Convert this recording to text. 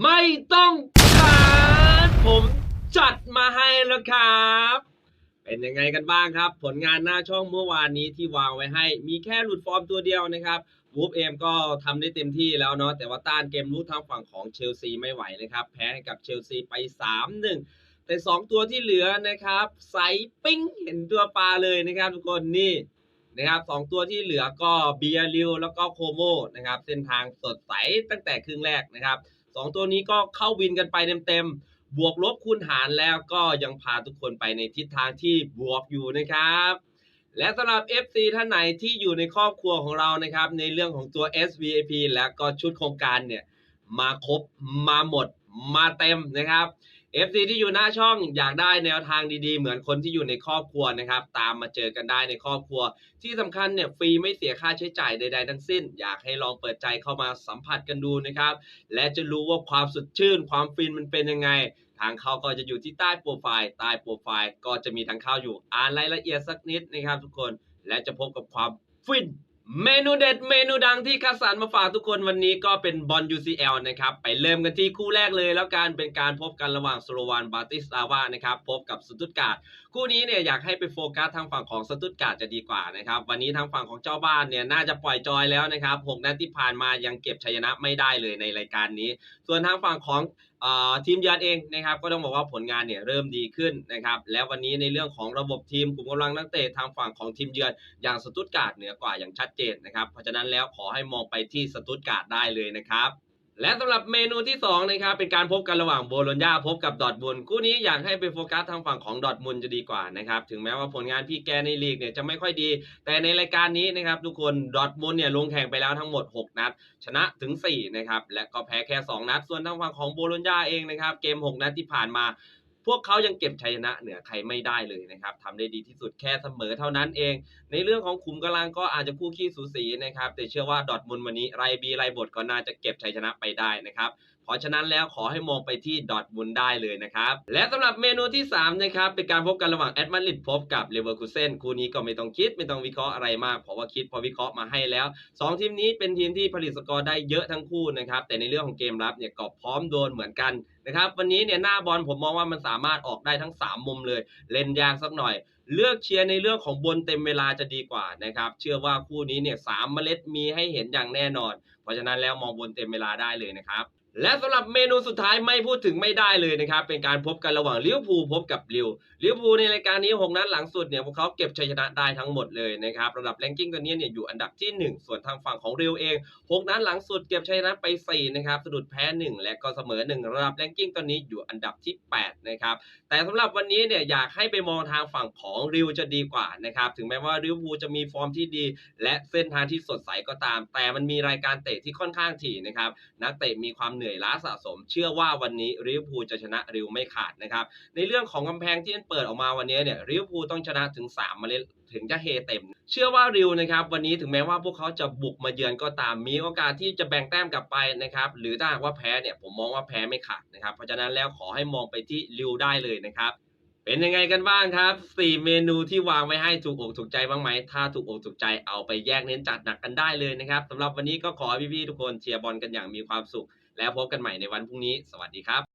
ไม่ต้องการผมจัดมาให้แล้วครับ เป็นยังไงกันบ้างครับ ผลงานหน้าช่องเมื่อวานนี้ที่วางไว้ให้ มีแค่หลุดฟอร์มตัวเดียวนะครับวูฟเอมก็ทำได้เต็มที่แล้วเนาะแต่ว่าต้านเกมรูททางฝั่งของเชลซีไม่ไหวนะครับ แพ้ให้กับเชลซีไป 3-1แต่ 2 ตัวที่เหลือนะครับใสปิ้งเห็นตัวปลาเลยนะครับ ทุกคนนี่นะครับสองตัวที่เหลือก็เบียริวแล้วก็โคโมนะครับ เส้นทางสดใสตั้งแต่ครึ่งแรกนะครับ สองตัวนี้ก็เข้าวินกันไปเต็มๆ บวกลบคูณหารแล้วก็ยังพาทุกคนไปในทิศทางที่บวกอยู่นะครับ และสำหรับ FC ท่านไหนที่อยู่ในครอบครัวของเรานะครับ ในเรื่องของตัว SVIP และก็ชุดโครงการเนี่ยมาครบมาหมดมาเต็มนะครับ FC ที่อยู่หน้าช่องอยากได้แนวทางดีๆ เหมือนคนที่อยู่ในครอบครัวนะครับ ตามมาเจอกันได้ในครอบครัว ที่สำคัญเนี่ยฟรีไม่เสียค่าใช้จ่ายใดๆทั้งสิ้น อยากให้ลองเปิดใจเข้ามาสัมผัสกันดูนะครับ และจะรู้ว่าความสดชื่น ความฟินมันเป็นยังไง ทางเข้าก็จะอยู่ที่ใต้โปรไฟล์ใต้โปรไฟล์ก็จะมีทางเข้าอยู่อ่านรายละเอียดสักนิดนะครับ ทุกคนและจะพบกับความฟิน เมนูเด็ดเมนูดังที่คัดสรรมาฝากทุกคนวันนี้ก็เป็นบอล UCL นะครับ ไปเริ่มกันที่คู่แรกเลย แล้วกันเป็นการพบกันระหว่างสโลวานบาติสตาวานะครับ พบกับสตุตการ์ดคู่นี้เนี่ยอยากให้ไปโฟกัสทางฝั่งของสตุตการ์ดจะดีกว่านะครับ วันนี้ทางฝั่งของเจ้าบ้านเนี่ยน่าจะปล่อยจอยแล้วนะครับหกนัดที่ผ่านมายังเก็บชัยชนะไม่ได้เลยในรายการนี้ ส่วนทางฝั่งของ ทีมเยือนเองนะครับก็ต้องบอกว่าผลงานเนี่ยเริ่มดีขึ้นนะครับแล้ววันนี้ในเรื่องของระบบทีมกลุ่มกำลังนักเตะทางฝั่งของทีมเยือนอย่างสตุตการ์ดเหนือกว่าอย่างชัดเจนนะครับเพราะฉะนั้นแล้วขอให้มองไปที่สตุตการ์ดได้เลยนะครับ และสำหรับเมนูที่2นะครับเป็นการพบกันระหว่างโบโลญญาพบกับดอทมุนคู่นี้อยากให้ไปโฟกัสทางฝั่งของดอทมุนจะดีกว่านะครับถึงแม้ว่าผลงานพี่แกในลีกเนี่ยจะไม่ค่อยดี แต่ในรายการนี้นะครับทุกคนดอทมุนเนี่ยลงแข่งไปแล้วทั้งหมด 6 นัด ชนะถึง4นะครับและก็แพ้แค่ 2 นัด ส่วนทางฝั่งของโบโลญญาเองนะครับเกม 6 นัดที่ผ่านมา พวกเขายังเก็บชัยชนะเหนือใครไม่ได้เลยนะครับทำได้ดีที่สุดแค่เสมอเท่านั้นเอง ในเรื่องของขุมกำลังก็อาจจะคู่ขี้สูสีนะครับ แต่เชื่อว่าดอทมุนวันนี้ไรบีไรบทก็น่าจะเก็บชัยชนะไปได้นะครับเพราะฉะนั้นแล้วขอให้มองไปที่ดอทมุนได้เลยนะครับ และสำหรับเมนูที่ 3 นะครับ เป็นการพบกันระหว่างแอตมาริดพบกับเลเวอร์คูเซนคู่นี้ก็ไม่ต้องคิดไม่ต้องวิเคราะห์อะไรมาก เพราะว่าคิดพอวิเคราะห์มาให้แล้ว 2 ทีมนี้เป็นทีมที่ผลิตสกอร์ได้เยอะทั้งคู่นะครับแต่ในเรื่องของเกมรับเนี่ยก็พร้อมโดนเหมือนกันนะครับวันนี้เนี่ยหน้าบอลผมมองว่ามันสาามารถออกได้ทั้ง 3 มุมเลย เล่นยากสักหน่อย เลือกเชียร์ในเรื่องของบนเต็มเวลาจะดีกว่านะครับ เชื่อว่าคู่นี้เนี่ยสามเมล็ดมีให้เห็นอย่างแน่นอน เพราะฉะนั้นแล้วมองบนเต็มเวลาได้เลยนะครับ และสำหรับเมนูสุดท้ายไม่พูดถึงไม่ได้เลยนะครับ เป็นการพบกันระหว่างลิเวอร์พูลพบกับลิวลิเวอร์พูลในรายการนี้6นัดหลังสุดเนี่ยพวกเขาเก็บชัยชนะได้ทั้งหมดเลยนะครับระดับแรงกิ้งตัวนี้เนี่ยอยู่อันดับที่ 1 ส่วนทางฝั่งของริวเอง6นัดหลังสุดเก็บชัยชนะไป4นะครับสะดุดแพ้ 1 และก็เสมอ 1 ระดับแรงกิ้งตอนนี้อยู่อันดับที่8นะครับแต่สำหรับวันนี้เนี่ยอยากให้ไปมองทางฝั่งของริวจะดีกว่านะครับถึงแม้ว่าริวพูลจะมีฟอร์มที่ดี และเส้นทางที่สดใสก็ตาม แต่มันมีรายการเตะที่ค่อนข้างถี่นะครับนักเตะมีความเหนื่อยล้าสะสม เชื่อว่าวันนี้ริวพูลจะชนะริวไม่ขาดนะครับ ในเรื่องของกำแพงที่เปิดออกมาวันนี้เนี่ยริวพูลต้องชนะถึง3เมล็ดถึงจะเฮเต็ม เชื่อว่าริวนะครับวันนี้ถึงแม้ว่าพวกเขาจะบุกมาเยือนก็ตาม มีโอกาสที่จะแบ่งแต้มกลับไปนะครับ หรือถ้าหากว่าแพ้เนี่ยผมมองว่าแพ้ไม่ขาดนะครับ เพราะฉะนั้นแล้วขอให้มองไปที่ริวได้เลยนะครับเป็นยังไงกันบ้างครับ 4 เมนูที่วางไว้ให้ถูกอกถูกใจบ้างไหม ถ้าถูกอกถูกใจเอาไปแยกเน้นจัดหนักกันได้เลยนะครับสำหรับวันนี้ก็ขอพี่ๆทุกคนเชียร์บอลกันอย่างมีความสุข แล้วพบกันใหม่ในวันพรุ่งนี้สวัสดีครับ